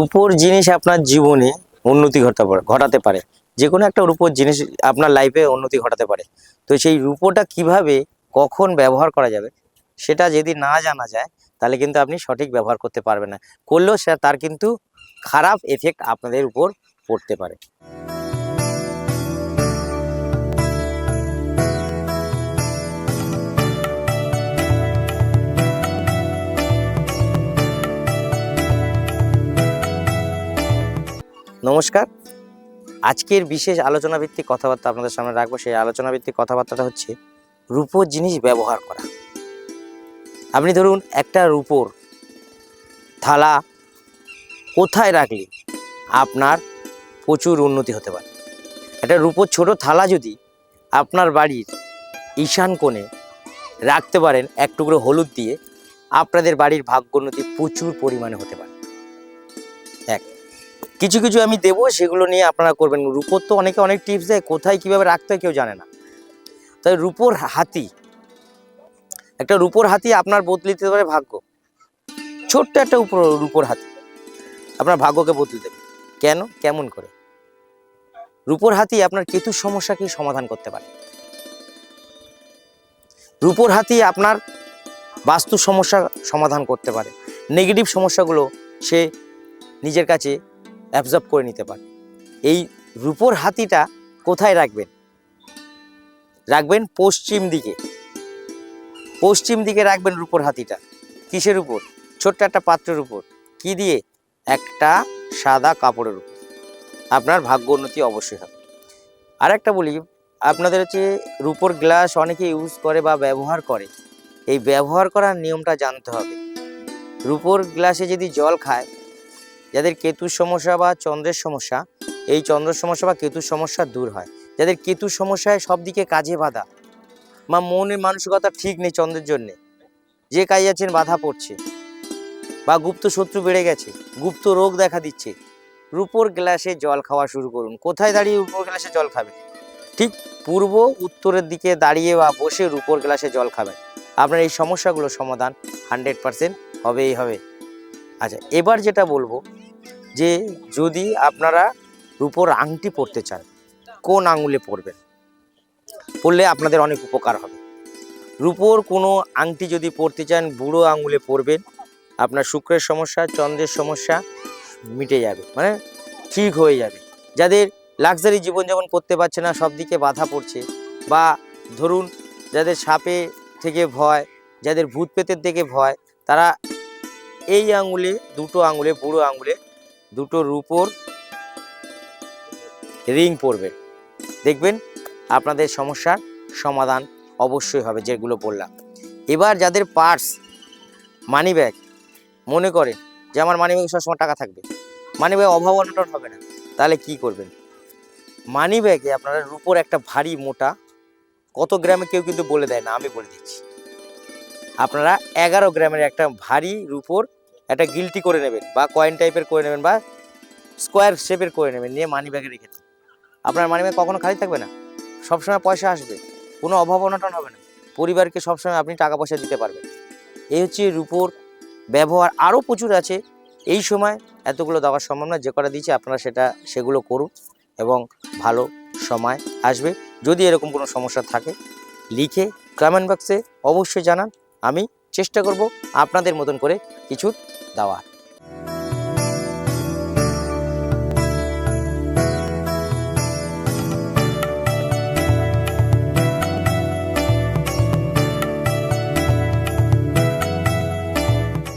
রূপোর জিনিস আপনার জীবনে উন্নতি ঘটাতে পারে ঘটাতে পারে। যে কোনো একটা রূপোর জিনিস আপনার লাইফে উন্নতি ঘটাতে পারে। তো সেই রূপোটা কীভাবে, কখন ব্যবহার করা যাবে, সেটা যদি না জানা যায়, তাহলে কিন্তু আপনি সঠিক ব্যবহার করতে পারবেন না। করলেও সে, তার কিন্তু খারাপ এফেক্ট আপনাদের উপর পড়তে পারে। নমস্কার। আজকের বিশেষ আলোচনা ভিত্তিক কথাবার্তা আপনাদের সামনে রাখব। সেই আলোচনা ভিত্তিক কথাবার্তাটা হচ্ছে রূপোর জিনিস ব্যবহার করা। আপনি ধরুন একটা রূপোর থালা কোথায় রাখলে আপনার প্রচুর উন্নতি হতে পারে? একটা রূপোর ছোট থালা যদি আপনার বাড়ির ঈশান কোণে রাখতে পারেন, এক টুকরো হলুদ দিয়ে, আপনাদের বাড়ির ভাগ্যোন্নতি প্রচুর পরিমাণে হতে পারে। এক কিছু কিছু আমি দেবো, সেগুলো নিয়ে আপনারা করবেন। রূপোর তো অনেকে অনেক টিপস দেয়, কোথায় কীভাবে রাখতে হয় কেউ জানে না। তাই রূপোর হাতি, একটা রূপোর হাতি আপনার বদলে দিতে পারে ভাগ্য। ছোট্ট একটা উপর, রূপোর হাতি, আপনার ভাগ্যকে বদলে দেবে। কেন? কেমন করে? রূপোর হাতি আপনার কেতুর সমস্যাকে সমাধান করতে পারে। রূপোর হাতি আপনার বাস্তু সমস্যা সমাধান করতে পারে। নেগেটিভ সমস্যাগুলো সে নিজের কাছে অ্যাবজর্ব করে নিতে পারে। এই রূপোর হাতিটা কোথায় রাখবেন? রাখবেন পশ্চিম দিকে। পশ্চিম দিকে রাখবেন রূপোর হাতিটা। কিসের উপর? ছোট্ট একটা পাত্রের উপর। কি দিয়ে? একটা সাদা কাপড়ের উপর। আপনার ভাগ্য উন্নতি অবশ্যই হবে। আর একটা বলি, আপনাদের হচ্ছে রূপোর গ্লাস অনেকে ইউজ করে বা ব্যবহার করে। এই ব্যবহার করার নিয়মটা জানতে হবে। রূপোর গ্লাসে যদি জল খায় যাদের কেতুর সমস্যা বা চন্দ্রের সমস্যা, এই চন্দ্রের সমস্যা বা কেতুর সমস্যা দূর হয়। যাদের কেতুর সমস্যায় সব দিকে কাজে বাধা বা মনের মানসিকতা ঠিক নেই চন্দ্রের জন্যে, যে কাজে আছেন বাধা পড়ছে বা গুপ্ত শত্রু বেড়ে গেছে, গুপ্ত রোগ দেখা দিচ্ছে, রূপোর গ্লাসে জল খাওয়া শুরু করুন। কোথায় দাঁড়িয়ে রূপোর গ্লাসে জল খাবেন? ঠিক পূর্ব, উত্তরের দিকে দাঁড়িয়ে বা বসে রূপোর গ্লাসে জল খাবেন। আপনার এই সমস্যাগুলো সমাধান হান্ড্রেড পারসেন্ট হবেই হবে। আচ্ছা এবার যেটা বলব যে যদি আপনারা রূপোর আংটি পরতে চান, কোন আঙুলে পরবেন? পরলে আপনাদের অনেক উপকার হবে। রূপোর কোনো আংটি যদি পরতে চান, বুড়ো আঙুলে পরবেন, আপনার শুক্রের সমস্যা, চন্দ্রের সমস্যা মিটে যাবে মানে ঠিক হয়ে যাবে। যাদের লাক্সারি জীবনযাপন করতে পারছে না, সব দিকে বাধা পড়ছে, বা ধরুন যাদের সাপে থেকে ভয়, যাদের ভূত পেতের থেকে ভয়, তারা এই আঙুলে, দুটো আঙুলে, বুড়ো আঙুলে দুটো রূপোর রিং পরবে দেখবেন আপনাদের সমস্যার সমাধান অবশ্যই হবে যেগুলো বললাম। এবার যাদের পার্স মানি ব্যাগ মনে করে যে আমার মানি ব্যাগে সবসময় টাকা থাকবে মানি ব্যাগ অভাব অনটন হবে না, তাহলে কি করবেন? মানি ব্যাগে আপনারা রূপোর একটা ভারী মোটা, কত গ্রামে কেউ কিন্তু বলে দেয় না, আমি বলে দিচ্ছি। আপনারা এগারো গ্রামের একটা ভারী রূপোর একটা গিলটি করে নেবেন বা কয়েন টাইপের করে নেবেন বা স্কোয়ার শেপের করে নেবেন, নিয়ে মানি ব্যাগে রেখে দিন। আপনার মানি ব্যাগ কখনো খালি থাকবে না। সবসময় পয়সা আসবে, কোনো অভাব অনটন হবে না। পরিবারকে সবসময় আপনি টাকা পয়সা দিতে পারবেন। এই হচ্ছে রূপোর ব্যবহার আরও প্রচুর আছে। এই সময় এতগুলো দেওয়া সম্ভব না, যে কটা দিয়েছি আপনারা সেটা, সেগুলো করুন এবং ভালো সময় আসবে। যদি এরকম কোনো সমস্যা থাকে, লিখে কমেন্ট বক্সে অবশ্যই জানান। আমি চেষ্টা করব আপনাদের মতন করে কিছু 伝わ。